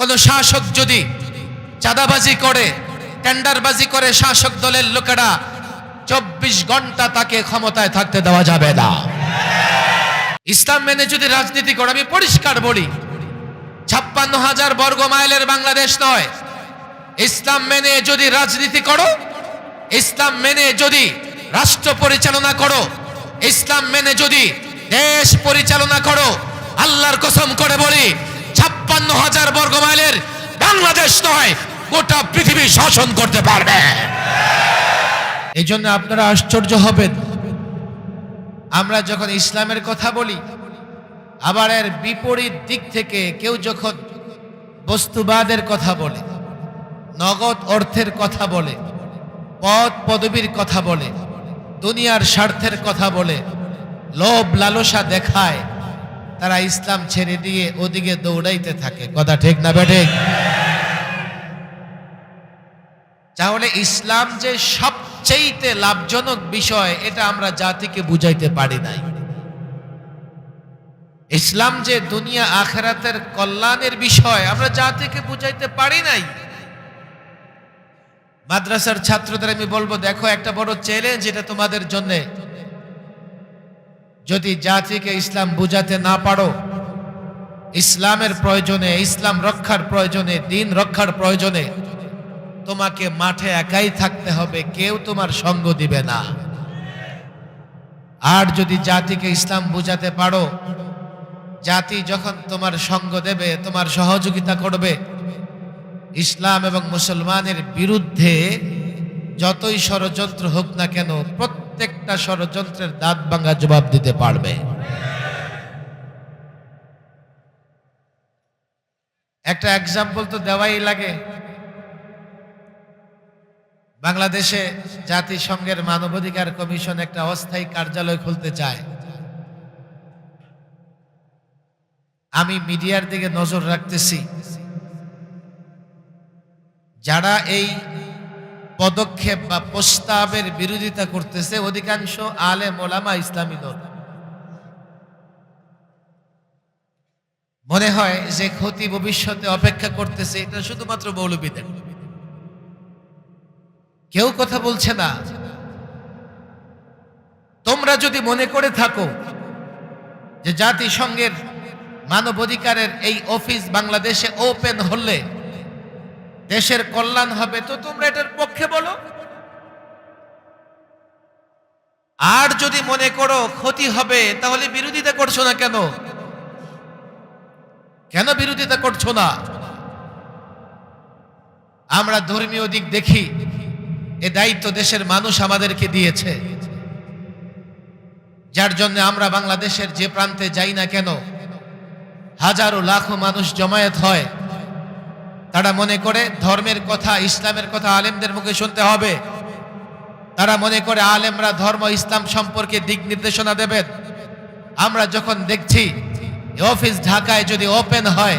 কোন শাসক যদি চাঁদাবাজি করে, টেন্ডারবাজি করে শাসক দলের লোকেরা, চব্বিশ ঘণ্টা তাকে ক্ষমতায় থাকতে দেওয়া যাবে না। ইসলাম মেনে যদি রাজনীতি করে, আমি পরিষ্কার বলি, ছাপ্পান্ন হাজার বর্গ মাইলের বাংলাদেশ নয়। ইসলাম মেনে যদি রাজনীতি করো, ইসলাম মেনে যদি রাষ্ট্র পরিচালনা করো, ইসলাম মেনে যদি দেশ পরিচালনা করো, আল্লাহর কসম করে বলি ছাপ্পান্ন হাজার বর্গ মাইলের বাংলাদেশ নয়, গোটা পৃথিবী শাসন করতে পারবে। এই জন্য আপনারা আশ্চর্য হবেন। আমরা যখন ইসলামের কথা বলি, আবার এর বিপরীত দিক থেকে কেউ যখন বস্তুবাদের কথা বলে, নগদ অর্থের কথা বলে, পদ পদবীর কথা বলে, দুনিয়ার স্বার্থের কথা বলে, লোভ লালসা দেখায় তারা ইসলাম ছেড়ে দিয়ে ওদিকে দৌড়াইতে থাকে। কথা ঠিক না বেঠিক তাহলে ইসলাম যে সবচেয়েতে লাভজনক বিষয়, এটা আমরা জাতিকে বুঝাইতে পারি নাই। ইসলাম যে দুনিয়া আখেরাতের কল্যাণের বিষয়, আমরা জাতিকে বুঝাইতে পারি নাই। মাদ্রাসার ছাত্রদের আমি বলব, দেখো একটা বড় চ্যালেঞ্জ এটা তোমাদের জন্য। যদি জাতিকে ইসলাম বুঝাতে না পারো, ইসলামের প্রয়োজনে, ইসলাম রক্ষার প্রয়োজনে, দিন রক্ষার প্রয়োজনে, তোমাকে মাঠে একাই থাকতে হবে, কেউ তোমার সঙ্গ দিবে না। আর যদি জাতিকে ইসলাম বুঝাতে পারো, জাতি যখন তোমার সঙ্গ দেবে, তোমার সহযোগিতা করবে, ইসলাম এবং মুসলমানের বিরুদ্ধে যতই ষড়যন্ত্র হোক না কেন প্রত্যেকটা ষড়যন্ত্রের দাঁত ভাঙ্গা জবাব দিতে পারবে। একটা এক্সাম্পল তো দেওয়াই লাগে। বাংলাদেশে জাতিসংঘের মানবাধিকার কমিশন একটা অস্থায়ী কার্যালয় খুলতে চায়। আমি মিডিয়ার দিকে নজর রাখতেছি। যারা এই পদক্ষেপ বা প্রস্তাবের বিরোধিতা করতেছে অধিকাংশ আলে মোলামা ইসলামী দল। মনে হয় যে ক্ষতি ভবিষ্যতে অপেক্ষা করতেছে, এটা শুধুমাত্র মৌলবীদের। কেউ কথা বলছে না। তোমরা যদি মনে করে থাকো যে জাতিসংঘের মানবাধিকারের এই অফিস বাংলাদেশে ওপেন হলে দেশের কল্যাণ হবে তো তোমরা এটার পক্ষে বলো? আর যদি মনে করো ক্ষতি হবে, তাহলে বিরোধিতা করছ না কেন? কেন বিরোধিতা করছ না? আমরা ধর্মীয় দিক দেখি, এ দায়িত্ব দেশের মানুষ আমাদেরকে দিয়েছে। যার জন্য আমরা বাংলাদেশের যে প্রান্তে যাই না কেন, হাজারো লাখো মানুষ জমায়েত হয়। তারা মনে করে ধর্মের কথা, ইসলামের কথা আলেমদের মুখে শুনতে হবে। তারা মনে করে আলেমরা ধর্ম, ইসলাম সম্পর্কে দিক নির্দেশনা দেবেন। আমরা যখন দেখছি অফিস ঢাকায় যদি ওপেন হয়,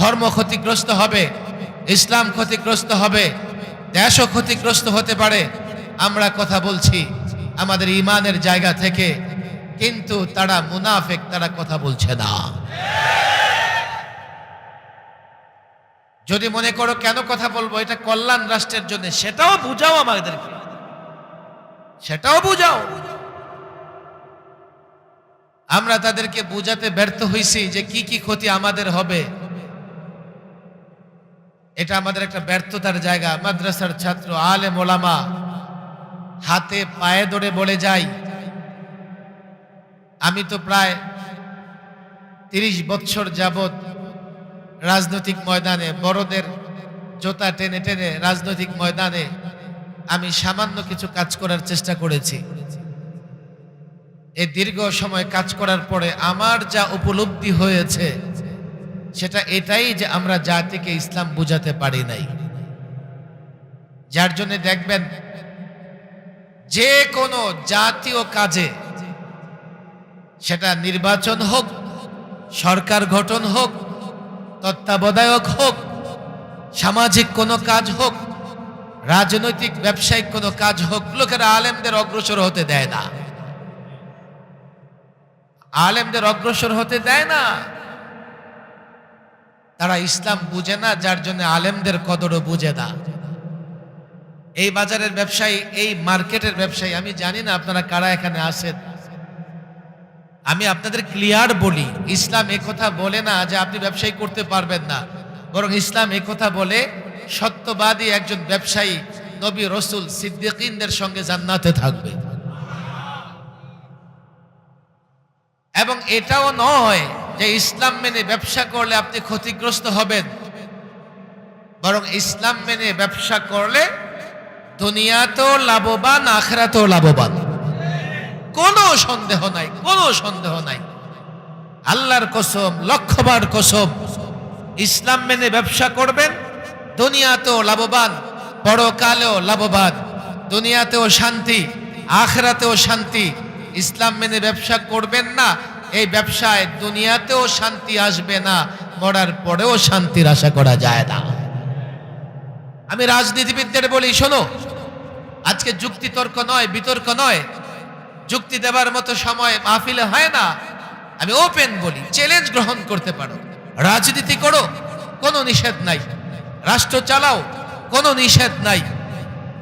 ধর্ম ক্ষতিগ্রস্ত হবে, ইসলাম ক্ষতিগ্রস্ত হবে, দেশও ক্ষতিগ্রস্ত হতে পারে, আমরা কথা বলছি, আমাদের ইমানের জায়গা থেকে, কিন্তু তারা মুনাফেক, তারা কথা বলছে না। যদি মনে করো কেন কথা বলব, এটা কল্যাণ রাষ্ট্রের জন্য, সেটাও বুঝাও আমাদেরকে সেটাও বুঝাও। আমরা তাদেরকে বুঝাতে ব্যর্থ হয়েছি যে কি কি ক্ষতি আমাদের হবে। এটা আমাদের একটা ব্যর্থতার জায়গা। মাদ্রাসার ছাত্র আলে মোলামা হাতে পায়ে ধরে বলে যাই, আমি তো প্রায় তিরিশ বছর যাবত রাজনৈতিক ময়দানে বড়দের জোতা টেনে টেনে রাজনৈতিক ময়দানে আমি সামান্য কিছু কাজ করার চেষ্টা করেছি। এই দীর্ঘ সময় কাজ করার পরে আমার যা উপলব্ধি হয়েছে, সেটা এটাই যে আমরা জাতিকে ইসলাম বুঝাতে পারি নাই। যার জন্য দেখবেন, যে কোনো জাতীয় কাজে সেটা নির্বাচন হোক, সরকার গঠন হোক তত্ত্বাবধায়ক হোক, সামাজিক কোনো কাজ হোক, রাজনৈতিক, ব্যবসায়িক কোনো কাজ হোক, লোকেরা আলেমদের অগ্রসর হতে দেয় না। আলেমদের অগ্রসর হতে দেয় না। তারা ইসলাম বুঝে না, যার জন্য আলেমদের কদরও বুঝে না। এই বাজারের ব্যবসায়ী, এই মার্কেটের ব্যবসায়ী, আমি জানি না আপনারা কারা এখানে আছেন। আমি আপনাদের ক্লিয়ার বলি, ইসলাম কথা বলে না যে আপনি ব্যবসায়ী করতে পারবেন না। বরং ইসলাম কথা বলে, সত্যবাদী একজন ব্যবসায়ী নবী রসুল সিদ্দিকিনদের সঙ্গে জান্নাতে থাকবে। এবং এটাও নয় যে ইসলাম মেনে ব্যবসা করলে আপনি ক্ষতিগ্রস্ত হবেন। বরং ইসলাম মেনে ব্যবসা করলে দুনিয়াতেও লাভবান, আখরাতেও লাভবান। কোনো সন্দেহ নাই, কোনো সন্দেহ নাই। আল্লাহর কসম, লক্ষবার কসম, ইসলাম মেনে ব্যবসা করবেন, দুনিয়াতেও লাভবান, পরকালেও লাভবান, দুনিয়াতেও শান্তি, আখরাতেও শান্তি, ইসলাম মেনে ব্যবসা করবেন না, এই ব্যবসায় দুনিয়াতেও শান্তি আসবে না, মরার পরেও শান্তির আশা করা যায় না। আমি রাজনীতিবিদদের বলি, শোনো, আজকে যুক্তি তর্ক নয়, বিতর্ক নয় যুক্তি দেবার মতো সময় মাহফিলে হয় না। আমি ওপেন বলি চ্যালেঞ্জ গ্রহণ করতে পারো। রাজনীতি করো, কোনো নিষেধ নাই। রাষ্ট্র চালাও, কোনো নিষেধ নাই।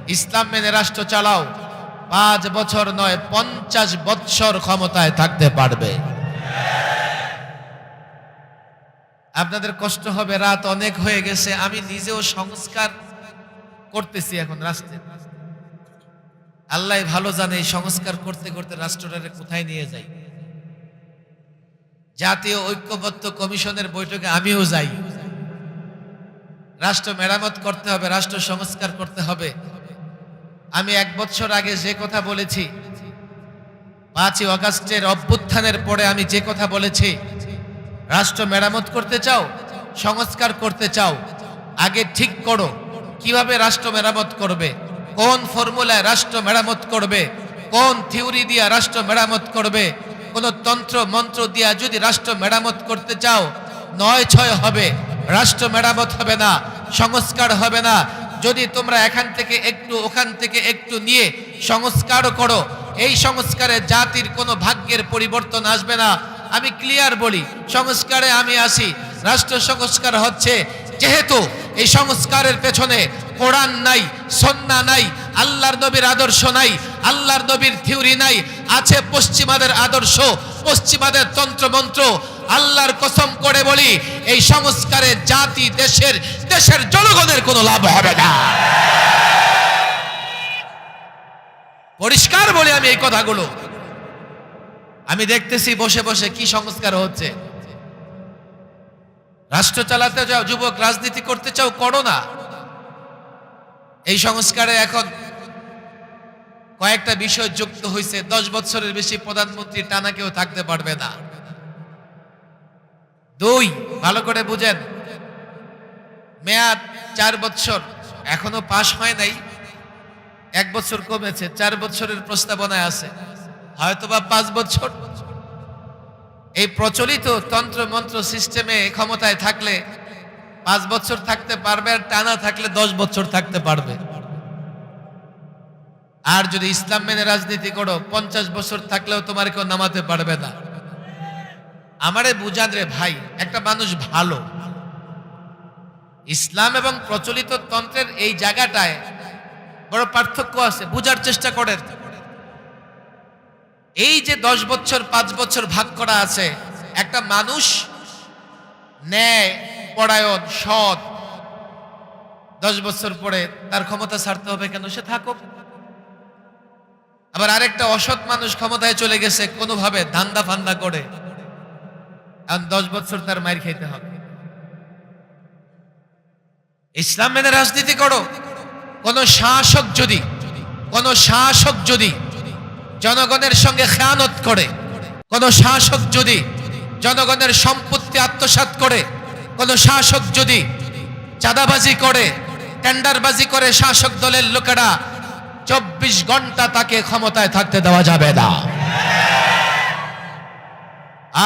ইসলাম মেনে রাষ্ট্র চালাও, পাঁচ বছর নয়, পঞ্চাশ বৎসর ক্ষমতায় থাকতে পারবে। আপনাদের কষ্ট হবে, রাত অনেক হয়ে গেছে, আমি নিজেও সংস্কার করতেছি এখন রাষ্ট্রে আল্লাহ ভালো জানে সংস্কার করতে করতে রাষ্ট্রটারে কোথায় নিয়ে যাই জাতীয় ঐক্যবদ্ধ কমিশনের বৈঠকে আমিও যাই। রাষ্ট্র মেরামত করতে হবে, রাষ্ট্র সংস্কার করতে হবে। আমি এক বছর আগে যে কথা বলেছি, পাঁচই অগাস্টের অভ্যুত্থানের পরে আমি যে কথা বলেছি, রাষ্ট্র মেরামত করতে চাও, সংস্কার করতে চাও, আগে ঠিক করো, কীভাবে রাষ্ট্র মেরামত করবে? কোন ফর্মুলায় রাষ্ট্র মেরামত করবে? কোন থিওরি দিয়া রাষ্ট্র মেরামত করবে? কোন তন্ত্র, মন্ত্র দিয়া যদি রাষ্ট্র মেরামত করতে চাও, নয় ছয় হবে। রাষ্ট্র মেরামত হবে না, সংস্কার হবে না। যদি তোমরা এখান থেকে একটু, ওখান থেকে একটু নিয়ে সংস্কারও করো, এই সংস্কারে জাতির কোনো ভাগ্যের পরিবর্তন আসবে না। আমি ক্লিয়ার বলি, সংস্কারে আমি আসি। রাষ্ট্র সংস্কার হচ্ছে, যেহেতু এই সংস্কারের পেছনে কোরআন নাই, সন্না নাই, আল্লাহর নবীর আদর্শ নাই, আল্লাহর নবীর থিওরি নাই, আছে পশ্চিমাদের আদর্শ, পশ্চিমাদের তন্ত্রমন্ত্র। আল্লাহর কসম করে বলি, এই সংস্কারে জাতি, দেশের দেশের জনগণের কোনো লাভ হবে না। পরিষ্কার বলি আমি এই কথাগুলো। আমি দেখতেছি বসে বসে কি সংস্কার হচ্ছে। রাষ্ট্র চালাতে যাও, যুবক, রাজনীতি করতে চাও, করো না। এই সংস্কারে এখন কয়েকটা বিষয় যুক্ত হয়েছে দশ বছরের বেশি প্রধানমন্ত্রী টানা কেউ থাকতে পারবে না। দুই, ভালো করে বুঝেন, মেয়াদ চার বছর, এখনও পাশ হয় নাই। এক বছর কমেছে, চার বছরের প্রস্তাবনায় আছে। হয়তোবা পাঁচ বছর। এই প্রচলিত তন্ত্র মন্ত্র সিস্টেমে ক্ষমতায় থাকলে পাঁচ বছর থাকতে পারবে আর টানা থাকলে দশ বছর থাকতে পারবে। আর যদি ইসলাম মেনে রাজনীতি করো, পঞ্চাশ বছর থাকলেও তোমার কেউ নামাতে পারবে না। আমারে বুঝান রে ভাই, একটা মানুষ ভালো। ইসলাম এবং প্রচলিত তন্ত্রের এই জায়গাটায় বড় পার্থক্য আছে, বুঝার চেষ্টা করেন। এই যে দশ বছর, পাঁচ বছর ভাগ করা আছে, একটা মানুষ ন্যায় পরায়ণ, সৎ। দশ বছর পরে তার ক্ষমতা ছাড়তে হবে কেন? সে থাকুক। আবার আরেকটা অসৎ মানুষ ক্ষমতায় চলে গেছে, কোনোভাবে ধান্দা ফান্দা করে। আর দশ বছর তার মার খাইতে হবে। ইসলাম মেনে রাজনীতি করো। কোন শাসক যদি, কোন শাসক যদি জনগণের সঙ্গে খেয়ানত করে, কোন শাসক যদি জনগণের সম্পত্তি আত্মসাৎ করে কোন শাসক যদি চাঁদাবাজি করে, টেন্ডারবাজি করে শাসক দলের লোকেরা, চব্বিশ ঘণ্টা তাকে ক্ষমতায় থাকতে দেওয়া যাবে না।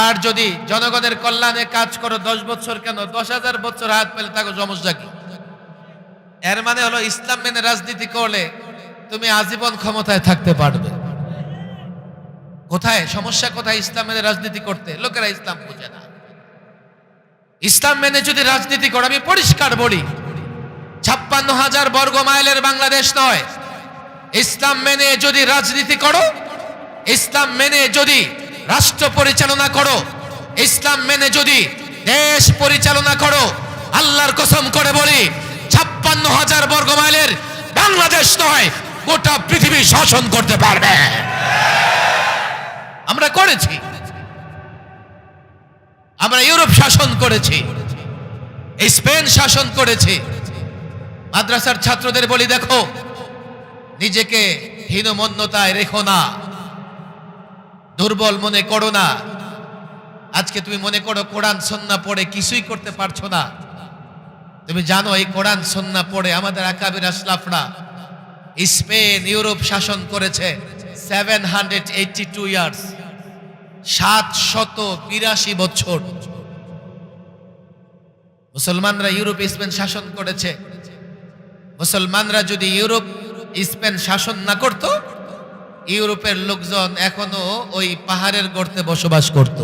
আর যদি জনগণের কল্যাণে কাজ করো দশ বছর কেন? দশ হাজার বছর হাত পেলে তাকে সমস্যা কি? এর মানে হলো ইসলাম মেনে রাজনীতি করলে তুমি আজীবন ক্ষমতায় থাকতে পারবে। কোথায়? সমস্যা কোথায় ইসলাম মেনে রাজনীতি করতে? লোকেরা ইসলাম বোঝে না। ইসলাম মেনে যদি রাজনীতি করো, আমি পরিষ্কার বলি, ছাপ্পান্ন হাজার বর্গ মাইলের বাংলাদেশ নয়। ইসলাম মেনে যদি রাজনীতি করো, ইসলাম মেনে যদি রাষ্ট্র পরিচালনা করো, ইসলাম মেনে যদি দেশ পরিচালনা করো, আল্লাহর কসম করে বলি, ছাপ্পান্ন হাজার বর্গ মাইলের বাংলাদেশ নয়, গোটা পৃথিবী শাসন করতে পারবে। আমরা করেছি। আমরা ইউরোপ শাসন করেছি। স্পেন শাসন করেছি। মাদ্রাসার ছাত্রদের বলি, দেখো, নিজেকে হীনমন্যতায় রেখো না। দুর্বল মনে করো না। আজকে তুমি মনে করো কোরআন সন্না পড়ে কিছুই করতে পারছ না। তুমি জানো এই কোরআন সন্না পড়ে আমাদের আকাবির আসলাফরা স্পেন, ইউরোপ শাসন করেছে seven hundred eighty two years সাত শত বিরাশি বছর। মুসলমানরা ইউরোপ, স্পেন শাসন করেছে। মুসলমানরা যদি ইউরোপ, স্পেন শাসন না করত, ইউরোপের লোকজন এখনও ওই পাহাড়ের গর্তে বসবাস করত।